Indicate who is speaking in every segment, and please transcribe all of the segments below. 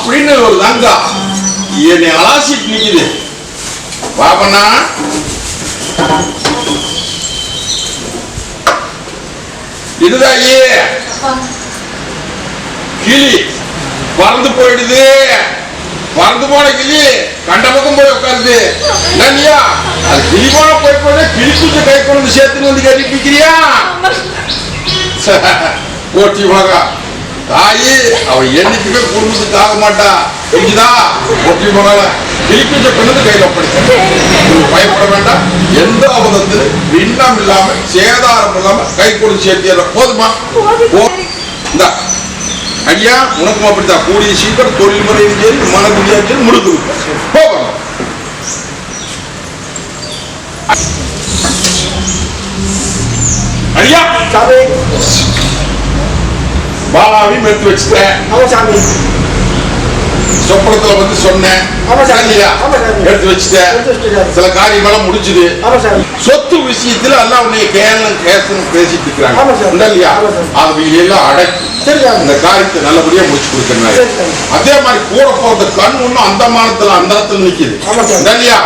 Speaker 1: அப்படின்னு ஒரு லங்கா என்னை அலாசிட்டு நிக்குது. பாபண்ணா இதுதாயி. கிளி. பறந்து போயிடுது. பறந்து போன கிளி கண்ட பக்கம் போய் உட்காருது. இல்லையா அது கிளி போன போய் போய் கிளி குஞ்சு கை கொண்டு சேர்த்துன்னு வந்து கட்டிப்பிக்கிறியா போட்டி மகா. தாயி அவ என்னைக்குமே குடும்பத்துக்கு ஆக மாட்டான். புரிஞ்சுதா? போட்டி போனால கிளி குஞ்சை கையில் ஒப்படைச்சு பயப்பட வேண்டாம். எந்த அவதத்தில் விண்ணம் இல்லாம சேதாரம் இல்லாம கை கொண்டு சேர்த்தியல போதுமா? இந்த. ஐயா உனக்கும் அப்படித்தான். கூடிய சீக்கிரம் தொழில் முறையும் சரி மனக்குடியும் சரி முடுக்கு. போகணும் ஐயா. பாலாவையும் எடுத்து வச்சுட்டேன் சொப்பனத்துல வந்து சொன்னேன். எடுத்து வச்சுட்டேன். சில காரியமெல்லாம்
Speaker 2: சாமி
Speaker 1: சொத்து விஷயத்துல எல்லாம் உன்னை கேளம் கேசணும் பேசிட்டு இருக்கிறாங்க. இல்லையா? எல்லாம் அடக்கி இந்த காரியத்தை நல்லபடியா முடிச்சு கொடுக்கணும் அதே மாதிரி கூட போறது கண் ஒண்ணும் அந்த மானத்துல அந்த இடத்துல நிக்குது இல்லையா.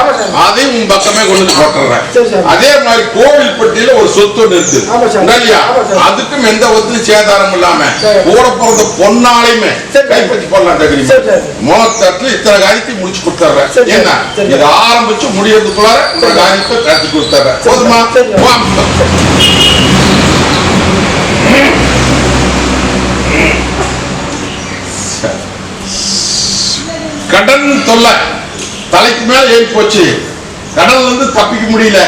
Speaker 1: அதையும் உன் பக்கமே கொண்டு போட்டுறேன். அதே மாதிரி கோவில்பட்டியில ஒரு சொத்து
Speaker 2: சார்.
Speaker 1: உண்டா இல்லையா. அதுக்கும் எந்த ஒத்துலையும் சேதாரம் இல்லாம. கூட பிறந்த பொன்னாலையுமே
Speaker 2: சரி.
Speaker 1: கைப்பற்றி போடலாம்
Speaker 2: சார்.
Speaker 1: மோத்தத்துல இத்தனை காரியத்தையும் முடிச்சு கொடுத்துறேன். என்ன. இதை ஆரம்பிச்சு முடியறதுக்குள்ளார இந்த. காரியத்தை கட்டி கொடுத்துறேன் போதுமா
Speaker 2: சரி சார்.
Speaker 1: வா. கடன் தொல்லை. தலைக்கு மேல ஏறி போச்சு. கடன்ல இருந்து தப்பிக்க முடியல.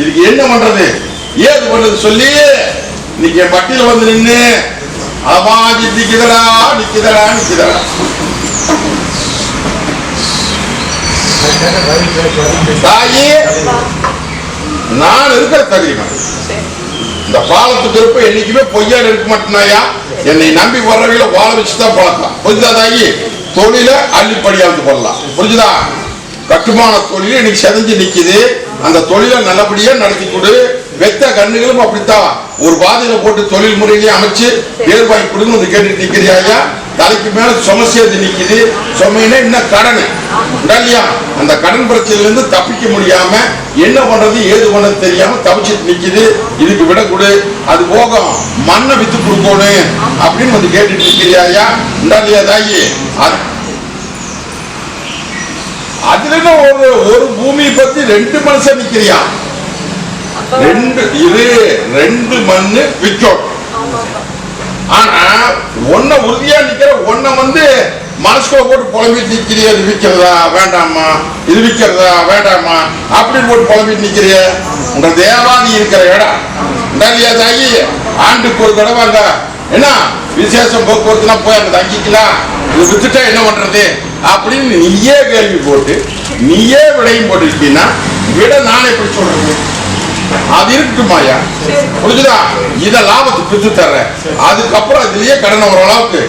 Speaker 1: இதுக்கு என்ன பண்றது? ஏது பண்றது சொல்லி இன்னைக்கு என் பட்டியல வந்து நின்று அவாஜி நிக்குதடா நிக்குதடா நிக்குதடா தாயி நான் இருக்கிற தகுதிமன் இந்த பாலத்துக்கு இருப்ப என்னைக்குமே பொய்யா இருக்க மாட்டேனாயா? என்னை நம்பி வர்றவங்கள வாழ வச்சு தான் பழக்கலாம் புரிஞ்சா தாயி? தொழில அள்ளிப்படியாந்து போடலாம் புரிஞ்சுதா? கட்டுமான தொழில் இன்னைக்கு செதஞ்சு நிக்குது. அந்த தொழிலை நல்லபடியா நடத்தி கொடு. வெத்த கண்ணுகளும் அப்படித்தான். ஒரு பாதையில போட்டு தொழில் முறையிலேயே அமைச்சு பேர் கொடுங்க வந்து கேட்டுட்டு நிக்கிறியா தலைக்கு மேல சும நிக்குது. சுமையினா இன்னும் கடன்? இல்லையா அந்த கடன் பிரச்சனையில இருந்து தப்பிக்க முடியாம என்ன பண்றது ஏது பண்றது தெரியாம தவிச்சிட்டு நிக்குது. இதுக்கு விட கொடு. அது போகும் மண்ணை வித்து கொடுக்கணும் அப்படின்னு வந்து கேட்டுட்டு நிக்கிறியா உண்டா இல்லையா தாயி? அது அதுல ஒரு ஒரு பூமியை பத்தி ரெண்டு மனுஷன் நிக்கிறியா? ரெண்டு இது ரெண்டு மண்ணு விற்கும் ஆனா ஒன்ன உறுதியா நிக்கிற ஒன்ன வந்து மனசுக்குள்ள போட்டு புலம்பிட்டு நிக்கிறிய இது விற்கிறதா வேண்டாமா? இது விற்கிறதா வேண்டாமா? அப்படின்னு போட்டு புலம்பிட்டு நிக்கிறிய. உங்க தேவாதி இருக்கிற இடம். இல்லையா தாயி ஆண்டுக்கு ஒரு தடவை அங்க என்ன விசேஷம் போக்குவரத்துனா போய் அங்க தங்கிக்கலாம். இது வித்துட்டா என்ன பண்றது? அப்படின்னு நீயே கேள்வி போட்டு நீயே விடையும் போட்டிருக்கீங்கன்னா விட நானே எப்படி சொல்றது? அது இருக்கட்டுமாயா புரிஞ்சுதா? இத லாபத்தை பிரித்து தர்றேன். அதுக்கப்புறம் இதுலயே வர அளவுக்கு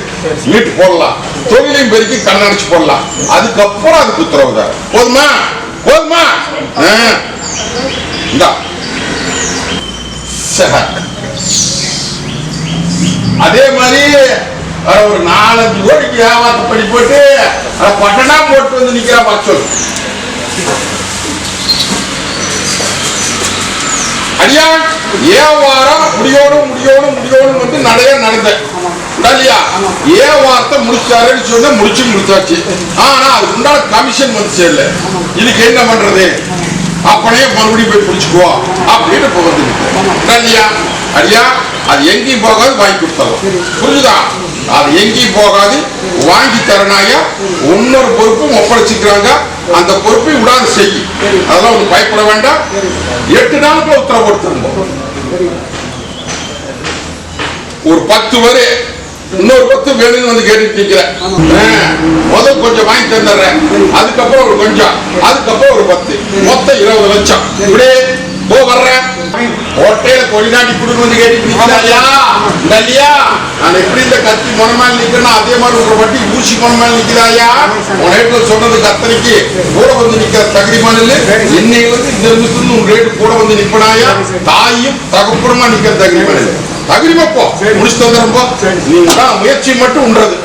Speaker 1: வீட்டு போடலாம். தொழிலையும் பெருக்கி கடன் அடிச்சு போடலாம். அதுக்கப்புறம் அதுக்கு உத்தரவு தர போதுமா? போதுமா? ஆ. இந்தா. அதே மாதிரி ஒரு நாலஞ்சு கோடிக்கு வியாபாரத்தை பண்ணி போட்டு பட்டனா போட்டு வந்து நிக்கிறா பாச்சோல் அடியா வாரம் முடியோடும் முடியோடும் முடியோடும் வந்து நிறைய நடந்தேன் இல்லையா? வாரத்தை முடிச்சாருன்னு சொன்னா முடிச்சு முடிச்சாச்சு. ஆனா அதுக்கு உண்டான கமிஷன் வந்து சேரல. இதுக்கு என்ன பண்றது? அப்படியே மறுபடியும் போய் பிடிச்சுக்குவோம் அப்படின்னு இப்போ வந்து இல்லையா? அடியா அது எங்கேயும் போகாது வாங்கி கொடுத்தாலும். புரிஞ்சுதான் அது எங்கேயும் போகாது. வாங்கி தரனாயா இன்னொரு பொறுப்பும் ஒப்படைச்சிக்கிறாங்க. அந்த பொறுப்பை விடாது செய்யும் அதெல்லாம் ஒன்று பயப்பட வேண்டாம். எட்டு நாளுக்குள்ள உத்தரவு கொடுத்துருந்தோம் ஒரு பத்து வரை. இன்னொரு பத்து வேணும்னு வந்து கேட்டுட்டு நிக்கிறேன் முதல் கொஞ்சம் வாங்கி தந்துடுறேன். அதுக்கப்புறம் ஒரு கொஞ்சம். அதுக்கப்புறம் ஒரு பத்து. மொத்தம் இருபது லட்சம். இப்படியே போ வர்றேன் ஹோட்டல கொடிநாட்டி கேட்டுட்டு நிக்கிறாயா இல்லையா? நான் எப்படி இந்த கத்தி மொனமால் நிக்கிறேன் அதே மாதிரி ஒரு வட்டி ஊசி மொனமால் நிக்கிறாயா உன் ரேட்ல சொன்னதுக்கு அத்தனைக்கு கூட வந்து நிக்கிற தகுதி மணல் இன்னைக்கு வந்து இந்த நிமிஷத்துல உன் ரேட்டு கூட வந்து நிப்பனாயா தாயும் தகப்புறமா நிக்கிற தகுதி மணல். தகுதிமா போ. முடிச்சு தந்துடும் போ.
Speaker 2: சரி.
Speaker 1: நீங்க தான் முயற்சி மட்டும் உண்றது.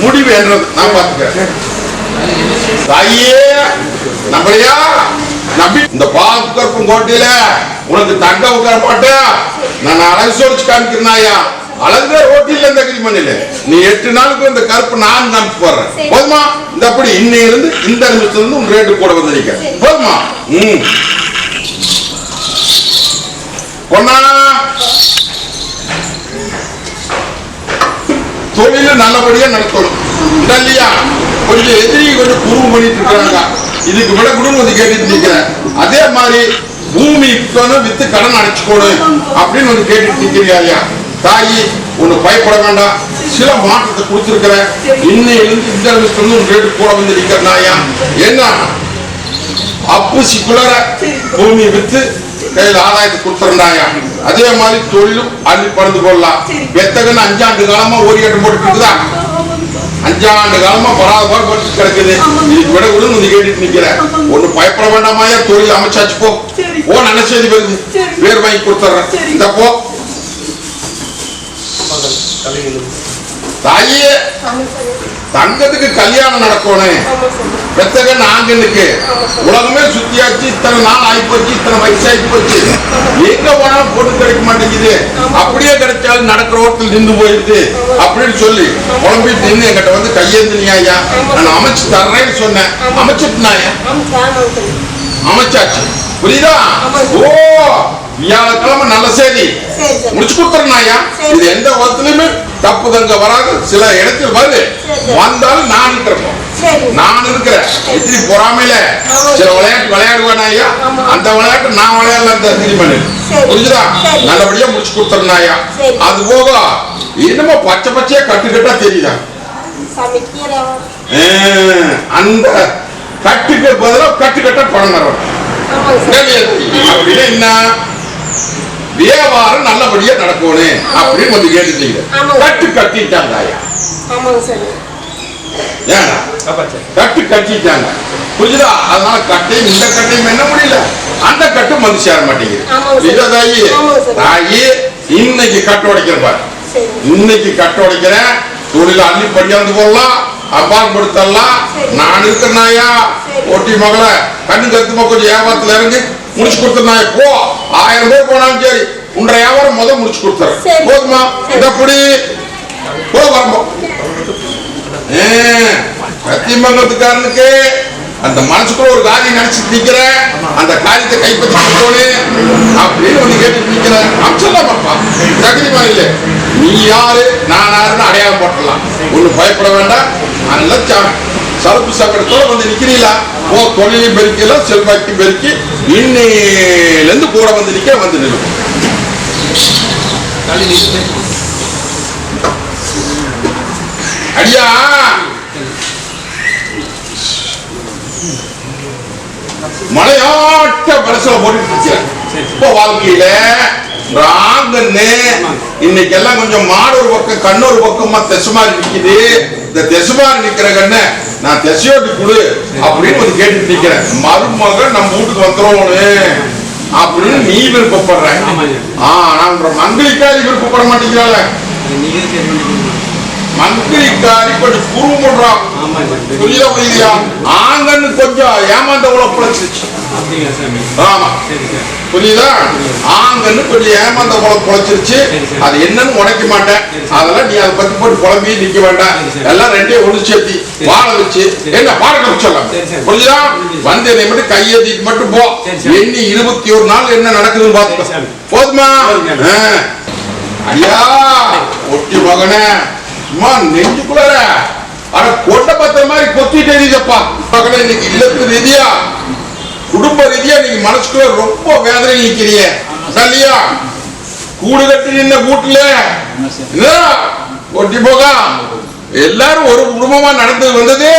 Speaker 1: முடிவு என்றது. நான் பாத்துக்கிறேன் தாயே நம்பளையா நம்பி இந்த பாதுகாப்பு கோட்டையில உனக்கு தங்க உட்கார மாட்டேன். நான் அழகு சொல்லிச்சு காமிக்கிறேனாயா அழகு ஓட்டில இந்த அக்ரிமெண்ட் நீ எட்டு நாளுக்கு இந்த கருப்பு நான் காமிச்சு போடுறேன். போதுமா? இந்த அப்படி இன்னையிலிருந்து இந்த நிமிஷத்துல இருந்து உன் ரேட்டு கூட வந்து நிக்க. போதுமா? ம். பொண்ணா. தொழில நல்லபடியா நடத்தணும். இல்லையா கொஞ்சம் எதிரி கொஞ்சம் குறும்பு பண்ணிட்டு இருக்காங்க இதுக்கு விட குடும்பம் வந்து கேட்டுட்டு நிக்கிறேன் அதே மாதிரி பூமி விற்கணும் வித்து கடன் அடைச்சுக்கணும் அப்படின்னு வந்து கேட்டுட்டு நிக்கிறியா தாயி ஒண்ணு பயப்பட வேண்டாம். சில மாற்றத்தை கொடுத்துருக்கிறேன் இன்னையிலிருந்து இந்த நிமிஷத்துல இருந்து ரேட்டு கூட வந்து நிக்கிறனாயா என்ன அப்பு சிக்குலர பூமி வித்து கையில் ஆதாயத்தை கொடுத்துருந்தாயா அதே மாதிரி தொழிலும் அள்ளி பறந்து கொள்ளலாம். பெத்தகன்னு அஞ்சாண்டு காலமா ஓரியாட்டம் போட்டு இருக்குதா? அஞ்சாண்டு காலமா பராபரம் போட்டு கிடக்குது. இதுக்கு விட கூட நீ கேட்டுட்டு நிக்கிற. ஒண்ணு பயப்பட வேண்டாமாயா தொழில் அமைச்சாச்சு போ. நல்ல செய்தி வருது. பேர் வாங்கி கொடுத்துட்றேன்.
Speaker 3: சரி.
Speaker 1: இந்த போ. தாயே. தங்கத்துக்கு கல்யாணம் நடக்கணும்
Speaker 3: ஆமா சார்
Speaker 1: பெத்தக நாங்கனுக்கு. உலகமே சுத்தியாச்சு இத்தனை நாள் ஆகி போச்சு இத்தனை வயசாகி போச்சு. எங்க போனாலும் பொண்ணு கிடைக்க மாட்டேங்குது. அப்படியே கிடைச்சாலும் நடக்கிற ஓட்டத்தில் நின்று போயிடுது அப்படின்னு சொல்லி குழம்பிட்டு நின்று என்கிட்ட வந்து கையேந்தினியா நான் அமைச்சு தர்றேன்னு சொன்னேன்.
Speaker 3: ஆமா. சார்
Speaker 1: அமைச்சாச்சு. புரியுதா? ஓ! வியாழக்கிழமை நல்ல செய்தி. முடிச்சு கொடுத்துறேனாயா
Speaker 3: சரி.
Speaker 1: இது எந்த விதத்திலுமே தப்பு தங்க வராது. சில இடத்தில் வருது. வந்தாலும் நான்
Speaker 3: சரி.
Speaker 1: நான் இருக்கிறேன். இத்திரி பொறாமையில. சில விளையாட்டு விளையாடுவேன் ஐயா. அந்த விளையாட்டு நான் விளையாடல
Speaker 3: சரி.
Speaker 1: புரிஞ்சுதா. நல்லபடியா முடிச்சு கொடுத்துறேன் ஐயா. அது போக என்னமோ பச்சை பச்சையா கட்டுக்கட்டா தெரியுதா? அந்த கட்டுக்கு பதிலா கட்டுக்கட்டா பணம் தரணும் என்ன? வியாபாரம் நல்லபடியா நடக்கணும் அப்படின்னு வந்து கேட்டுட்டீங்க. கட்டு கட்டிட்டாங்க ஐயா. ஏன்னா கட்டு கட்டிட்டாங்க. புரியுதா அதனால கட்டையும் இந்த கட்டையும் என்ன முடியல? அந்த கட்டு வந்து சேர மாட்டேங்குது. புரியுதா தாயி. தாயி இன்னைக்கு கட்டு உடைக்கிறேன் பாரு. இன்னைக்கு கட்டு உடைக்கிறேன். தொழில அள்ளி படியாந்து போடலாம். அப்பான் கொடுத்தரலாம். நான் இருக்கிறனாயா
Speaker 3: சரி.
Speaker 1: ஒட்டி மகளை கண்ணு கருத்துமா கொஞ்சம் வியாபாரத்துல இறங்கி. முடிச்சு கொடுத்துருந்தாய போ. ஆயிரம் பேர் போனாலும் சரி உன்ற வியாபாரம் முதல் முடிச்சு கொடுத்துறேன்.
Speaker 3: சரி.
Speaker 1: போதுமா. இதப்படி போ வரம்போ. கத்திமங்கலத்துக்காரனுக்கு அந்த மனசுக்குள்ள ஒரு காரியம் நினைச்சிட்டு நிக்கிறேன். அந்த காரியத்தை கைப்பற்றி கொடுக்கணும் அப்படின்னு வந்து கேட்டுட்டு நிக்கிறேன். அம்சலாமாப்பா தகுதிமா இல்லை. நீ யாரு நான் யாருன்னு அடையாளம் போட்டலாம் ஒன்றும் பயப்பட வேண்டாம். நல்ல சரப்பு சக்கரத்தோட வந்து நிக்கிறீங்களா? ஓ தொழிலையும் பெருக்கலாம் செல்வாக்கையும் பெருக்கி இன்னிலிருந்து கூட வந்து நிக்க வந்து நிற்கும் அடியா! மலையாட்ட மனசுல இப்போ வாழ்க்கையில ராங்கன்னு இன்னைக்கு எல்லாம் கொஞ்சம் மாடு ஒரு பக்கம் கண்ணு ஒரு பக்கமா தெசுமாரி நிக்குது. இந்த தெசுமாரி நிக்கிற கண்ணு நான் தெசையோட்டி கொடு அப்படின்னு வந்து கேட்டுட்டு நிக்கிறேன். மருமகன் நம்ம வீட்டுக்கு வந்துடும் அப்படின்னு நீ விருப்பப்படுற. ஆ நான் மங்களிக்காரி விருப்பப்பட மாட்டேங்கிறாள். மந்திரிக்காரி கொஞ்சம் குறுமுடுறான் புரியுதா புரியுதா ஆங்கன்னு கொஞ்சம் ஏமாந்த உழப்பு ஆமா. புரியுதா? ஆங்கன்னு கொஞ்சம் ஏமாந்த உழப்பு பிழைச்சிருச்சு அது என்னன்னு உடைக்க மாட்டேன். அதெல்லாம் நீ அதை பத்தி போட்டு குழம்பி நிக்க வேண்டாம். எல்லாம் ரெண்டையும் ஒண்ணு சேர்த்தி வாழ வச்சு என்ன பாடக்க வச்சிடலாம் புரியுதா? வந்து என்னை மட்டும் கையேத்திட்டு மட்டும் போ. எண்ணி இருபத்தி ஒரு நாள் என்ன நடக்குதுன்னு பாத்துக்கோ போதுமா. ஐயா ஒட்டி மகனே சும்மா நெஞ்சுக்குள்ளார. அட கொண்ட பத்த மாதிரி கொத்திட்டு எரியுதப்பா மகனே இன்னைக்கு இல்லத்து ரீதியா குடும்ப ரீதியா நீங்க மனசுக்குள்ள ரொம்ப வேதனை நிக்கிறீங்க. சரியா கூடு கட்டி நின்ன வீட்டுல என்ன ஒட்டி போக? எல்லாரும் ஒரு குடும்பமா நடந்து வந்தது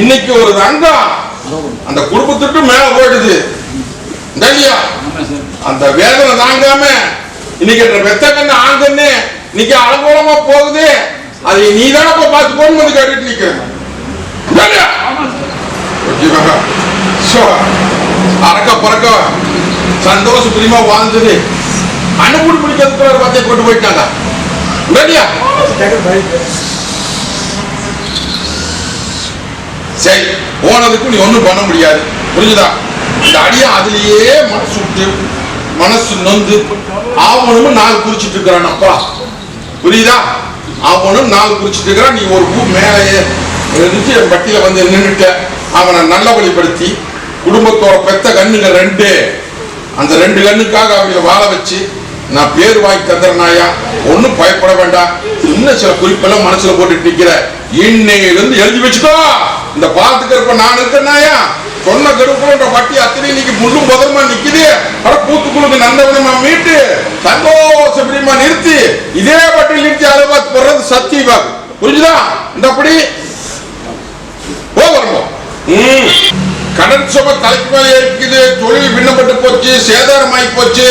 Speaker 1: இன்னைக்கு ஒரு ரங்கம். அந்த குடும்பத்துட்டு மேல போயிடுது. சரியா அந்த வேதனை தாங்காம இன்னைக்கு என்ற வெத்த கண்ணு ஆங்கன்னு இன்னைக்கு அலங்கோலமா போகுது. அதை நீ தானே பார்த்து போன் வந்து கேட்டுட்டு நிக்க அறக்க பறக்க சந்தோஷ பிரியமா வாழ்ந்தது. அனுகூடி பிடிக்கிறதுக்குள்ள ஒரு கொண்டு போயிட்டாங்க. ரெடியா சரி போனதுக்கு நீ ஒண்ணும் பண்ண முடியாது. புரிஞ்சுதா? இந்த அடியா அதுலயே மனசு விட்டு மனசு நொந்து ஆவணமும் நாள் குறிச்சிட்டு இருக்கிறான் அப்பா. புரியுதா? அவனும் நாள் குறிச்சிட்டு இருக்கிறான். நீ ஒரு பூ மேலேயே இருந்துச்சு என் பட்டியில் வந்து நின்னுட்ட. அவனை நல்ல வழிப்படுத்தி குடும்பத்தோட பெத்த கண்ணுங்க ரெண்டு. அந்த ரெண்டு கண்ணுக்காக அவங்களை வாழ வச்சு நான் பேர் வாங்கி தந்துறனாயா ஒன்றும் பயப்பட வேண்டாம். இன்னும் சில குறிப்பெல்லாம் மனசில் போட்டுட்டு நிற்கிற இன்னையிலிருந்து எழுதி வச்சுக்கோ. இந்த பார்த்துக்கிறப்ப நான் இருக்கேனாயா சொன்ன கருப்புன்ற வட்டி அத்தனை இன்னைக்கு முள்ளும் புதருமா நிக்குது? அட பூத்துக்குழுக்கு நந்தவனமா மீட்டு சந்தோஷ பிரியமா நிறுத்தி இதே வட்டியில் நிறுத்தி அதை பார்த்து போடுறது சத்தியவாக் புரிஞ்சுதா? இந்த அப்படி போகிறோம் கடன் சும தலைக்கு மேலே இருக்குது தொழில் பின்னப்பட்டு போச்சு சேதாரமாயி போச்சு.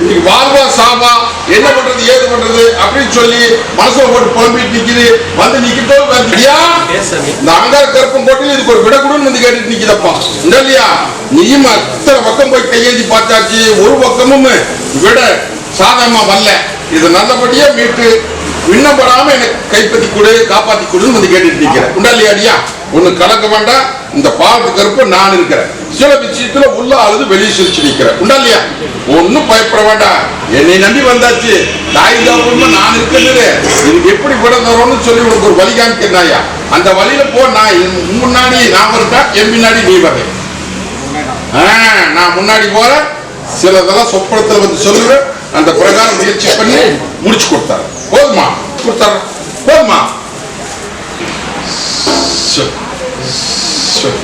Speaker 1: இன்னைக்கு வாழ்வா சாவா என்ன பண்றது ஏது பண்றது அப்படின்னு சொல்லி மனசுல போட்டு புலம்பிட்டு நிக்குது. வந்து நிக்கிட்டோ வந்தியா இந்த அங்கார கருப்பம் போட்டு இதுக்கு ஒரு விட கொடுன்னு வந்து கேட்டுட்டு நிக்குதப்பா. இந்த இல்லையா நீயும் அத்தனை பக்கம் போய் கையேந்தி பார்த்தாச்சு. ஒரு பக்கமும் விட சாதகமா வரல. இது நல்லபடியா மீட்டு விண்ணப்படாம எனக்கு கைப்பற்றி கொடு காப்பாத்தி கொடுன்னு வந்து கேட்டுட்டு நிற்கிறேன் உண்டா அடியா? ஒண்ணு கலக்க வேண்டாம். இந்த பாவத்து கருப்பு நான் இருக்கிறேன். சில விஷயத்துல உள்ள அழுது வெளியே சிரிச்சு நிக்கிறேன் உண்டா இல்லையா? பயப்பட வேண்டாம். என்னை நம்பி வந்தாச்சு. தாய் தாப்புமா நான் இருக்கிறது. இதுக்கு எப்படி விட தரோம்னு சொல்லி உனக்கு ஒரு வழி காமிக்கிறாயா அந்த வழியில போ. நான் முன்னாடி நான் வரட்டா என் பின்னாடி நீ வரேன் நான் முன்னாடி போறேன். சிலதெல்லாம் சொப்பனத்துல வந்து சொல்லுவேன். அந்த பிரகாரம் முயற்சி பண்ணி முடிச்சு கொடுத்தாரு போதுமா கொடுத்தாரு போதுமா சரி. சரி.